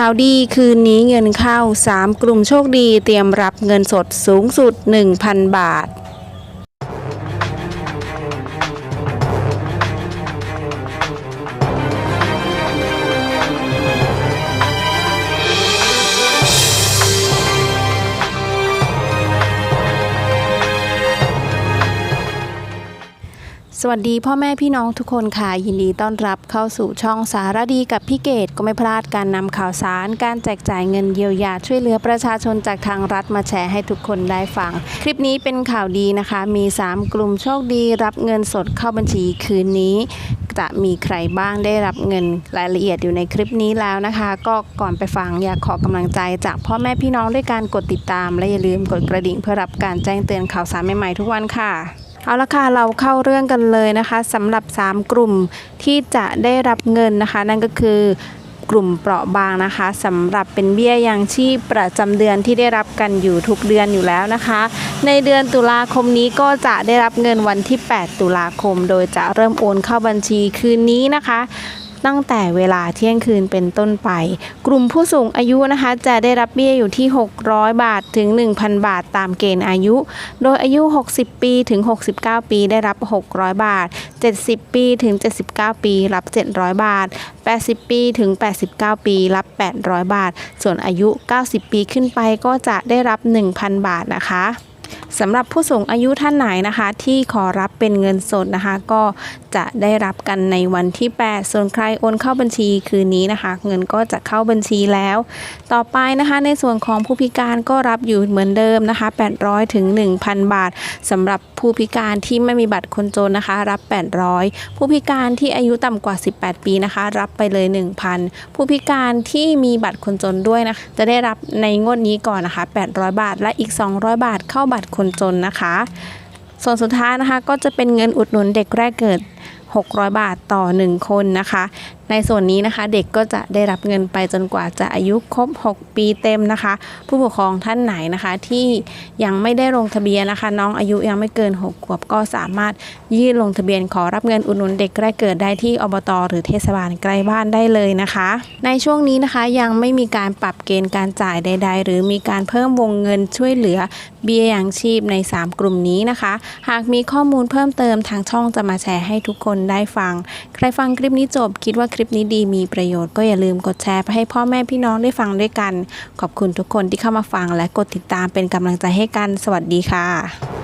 ข่าวดีคืนนี้เงินเข้า 3 กลุ่มโชคดีเตรียมรับเงินสดสูงสุด 1,000 บาท วัสดีพ่อแม่พี่น้องทุกคนค่ะ ยินดีต้อนรับเข้าสู่ช่องสารดีกับพี่เกดก็ไม่พลาดการนำข่าวสาร การแจกจ่ายเงินเยียวยาช่วยเหลือประชาชนจากทางรัฐมาแชร์ให้ทุกคนได้ฟัง คลิปนี้เป็นข่าวดีนะคะ มี 3 กลุ่มโชคดี รับเงินสดเข้าบัญชีคืนนี้ จะมีใครบ้างได้รับเงินรายละเอียดอยู่ในคลิปนี้แล้วนะคะ ก็ก่อนไปฟังอยากขอกำลังใจจากพ่อแม่พี่น้องด้วยการกดติดตาม และอย่าลืมกดกระดิ่งเพื่อรับการแจ้งเตือนข่าวสารใหม่ๆทุกวันค่ะ เอาละค่ะเราเข้าเรื่องกันเลยนะคะสำหรับ 3 กลุ่มที่จะได้รับเงินนะคะ นั่นก็คือกลุ่มเปราะบางนะคะสำหรับเป็นเบี้ยยังชีพประจำเดือนที่ได้รับกันอยู่ทุกเดือนอยู่แล้วนะคะ ในเดือนตุลาคมนี้ก็จะได้รับเงินวันที่ 8 ตุลาคม โดยจะเริ่มโอนเข้าบัญชีคืนนี้นะคะ ตั้งแต่เวลาเที่ยงคืนเป็นต้นไป กลุ่มผู้สูงอายุนะคะ จะได้รับเบี้ยอยู่ที่ 600 บาทถึง 1,000 บาทตามเกณฑ์อายุ โดยอายุ 60 ปีถึง 69 ปีได้รับ 600 บาท 70 ปีถึง 79 ปีรับ 700 บาท 80 ปีถึง 89 ปีรับ 800 บาท ส่วนอายุ 90 ปีขึ้นไปก็จะได้รับ 1,000 บาทนะคะ สำหรับผู้สูงอายุท่านไหนนะคะ ที่ขอรับเป็นเงินสดนะคะ ก็จะได้รับกันในวันที่ 8 ส่วนใครโอนเข้าบัญชีคืนนี้นะคะ เงินก็จะเข้าบัญชีแล้ว ต่อไปนะคะในส่วนของผู้พิการก็รับอยู่เหมือนเดิมนะคะ 800ถึง1,000 บาทสำหรับผู้พิการที่ไม่มีบัตรคนจนนะคะ รับ 800 ผู้พิการที่อายุต่ำกว่า 18 ปีนะคะ รับไปเลย 1,000 ผู้พิการที่มีบัตรคนจนด้วยนะะจะได้รับในงวดนี้ก่อนนะคะ 800 บาทและอีก 200 บาทเข้าบัตรคนคนจนนะคะ ส่วนสุดท้ายนะคะก็จะเป็นเงินอุดหนุนเด็กแรกเกิด 600 บาทต่อ 1 คนนะคะ ในส่วนนี้นะคะเด็กก็จะได้รับเงินไปจนกว่าจะอายุครบ 6 ปีเต็มนะคะ ผู้ปกครองท่านไหนนะคะที่ยังไม่ได้ลงทะเบียนนะคะ น้องอายุยังไม่เกิน 6 ขวบก็สามารถยื่นลงทะเบียนขอรับเงินอุดหนุนเด็กแรกเกิดได้ที่อบตหรือเทศบาลใกล้บ้านได้เลยนะคะ ในช่วงนี้นะคะยังไม่มีการปรับเกณฑ์การจ่ายใด ๆ หรือมีการเพิ่มวงเงินช่วยเหลือเบี้ยยังชีพใน 3 กลุ่มนี้นะคะ หากมีข้อมูลเพิ่มเติมทางช่องจะมาแชร์ให้ทุกคนได้ฟัง ใครฟังคลิปนี้จบคิดว่าคลิปนี้ดีมีประโยชน์ก็อย่าลืมกดแชร์ไปให้พ่อแม่พี่น้องได้ฟังด้วยกัน ขอบคุณทุกคนที่เข้ามาฟังและกดติดตามเป็นกำลังใจให้กัน สวัสดีค่ะ